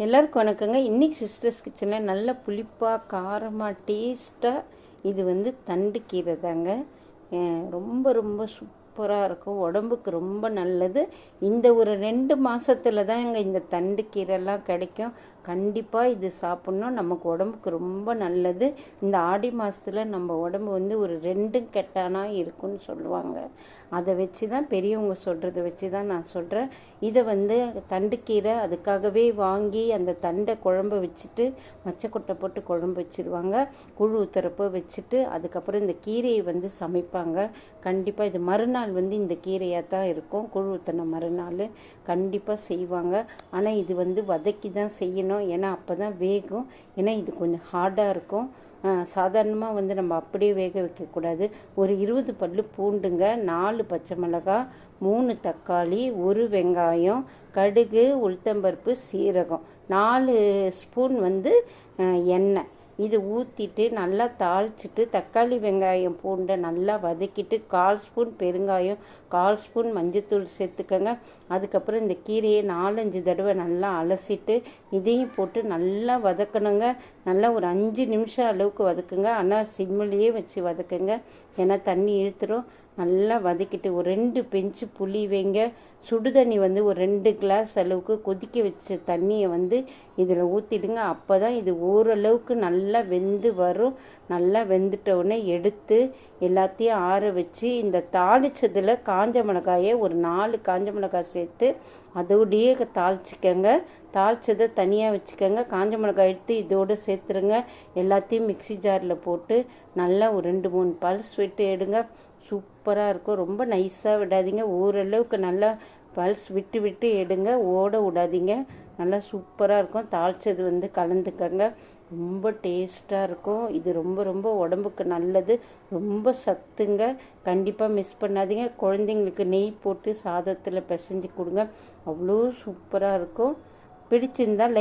எல்லாருக்கும் வணக்கங்க. இன்னைக்கு சிஸ்டர்ஸ் கிச்சனில் நல்ல புளிப்பாக காரமாக டேஸ்ட்டாக இது வந்து தண்டு கீரை தாங்க. ரொம்ப ரொம்ப சூப்பராக இருக்கும். உடம்புக்கு ரொம்ப நல்லது. இந்த ஒரு ரெண்டு மாதத்தில் தான் இங்கே இந்த தண்டு கீரைலாம் கிடைக்கும். கண்டிப்பாக இது சாப்பிட்ணும். நமக்கு உடம்புக்கு ரொம்ப நல்லது. இந்த ஆடி மாதத்தில் நம்ம உடம்பு வந்து ஒரு ரெண்டும் கெட்டானாக இருக்குன்னு சொல்லுவாங்க. அதை வச்சு தான் பெரியவங்க சொல்கிறத வச்சு தான் நான் சொல்கிறேன் இதை வந்து தண்டுக்கீரை அதுக்காகவே வாங்கி அந்த தண்டை குழம்பு வச்சுட்டு மச்சக்கொட்டை போட்டு குழம்பு வச்சுருவாங்க. குழு ஊத்துறப்போ வச்சுட்டு அதுக்கப்புறம் இந்த கீரையை வந்து சமைப்பாங்க. கண்டிப்பாக இது மறுநாள் வந்து இந்த கீரையாக தான் இருக்கும். குழு ஊற்றின மறுநாள் கண்டிப்பாக செய்வாங்க. ஆனால் இது வந்து வதக்கி தான் செய்யணும். ஏன்னா அப்போ தான் வேகும். ஏன்னா இது கொஞ்சம் ஹார்டாக இருக்கும். சாதாரணமாக வந்து நம்ம அப்படியே வேக வைக்கக்கூடாது. ஒரு இருபது பல்லு பூண்டுங்க நாலு பச்சை மிளகாய் மூணு தக்காளி ஒரு வெங்காயம் கடுகு உளுத்தம்பருப்பு சீரகம். நாலு ஸ்பூன் வந்து எண்ணெய். இது ஊற்றிட்டு நல்லா தாளிச்சிட்டு தக்காளி வெங்காயம் பூண்டை நல்லா வதக்கிட்டு கால் ஸ்பூன் பெருங்காயம் கால் ஸ்பூன் மஞ்சத்தூள் சேர்த்துக்கோங்க. அதுக்கப்புறம் இந்த கீரையை நாலஞ்சு தடவை நல்லா அலசிட்டு இதையும் போட்டு நல்லா வதக்கணுங்க. நல்லா ஒரு அஞ்சு நிமிஷம் அளவுக்கு வதக்குங்க. ஆனால் சிம்மிலேயே வச்சு வதக்குங்க. ஏன்னா தண்ணி இழுத்துரும். நல்லா வதக்கிட்டு ஒரு ரெண்டு பெஞ்சு புளி வைங்க சுடுதண்ணி வந்து ஒரு ரெண்டு கிளாஸ் அளவுக்கு கொதிக்க வச்ச தண்ணியை வந்து இதில் ஊற்றிடுங்க அப்போ தான் இது ஓரளவுக்கு நல்லா வெந்து வரும். நல்லா வெந்துட்ட உடனே எடுத்து எல்லாத்தையும் ஆற வச்சு இந்த தாளிச்சதில் காஞ்ச மிளகாயை ஒரு நாலு காஞ்ச மிளகாய் சேர்த்து அதோடையே தாளிச்சிக்கங்க. தாளிச்சதை தனியாக வச்சுக்கோங்க. காஞ்ச மிளகாய் எடுத்து இதோடு சேர்த்துருங்க. எல்லாத்தையும் மிக்ஸி ஜாரில் போட்டு நல்லா ஒரு ரெண்டு மூணு பல்ஸ் விட்டு எடுங்க. சூப்பராக இருக்கும். ரொம்ப நைஸாக விடாதீங்க. ஓரளவுக்கு நல்லா பல்ஸ் விட்டு விட்டு எடுங்க. ஓட விடாதீங்க. நல்லா சூப்பராக இருக்கும். தாளிச்சது வந்து கலந்துக்கங்க. ரொம்ப டேஸ்ட்டாக இருக்கும். இது ரொம்ப ரொம்ப உடம்புக்கு நல்லது. ரொம்ப சத்துங்க. கண்டிப்பாக மிஸ் பண்ணாதீங்க. குழந்தைங்களுக்கு நெய் போட்டு சாதத்தில் பிசைஞ்சு கொடுங்க. அவ்வளோ சூப்பராக இருக்கும். பிடிச்சிருந்தால் லைக்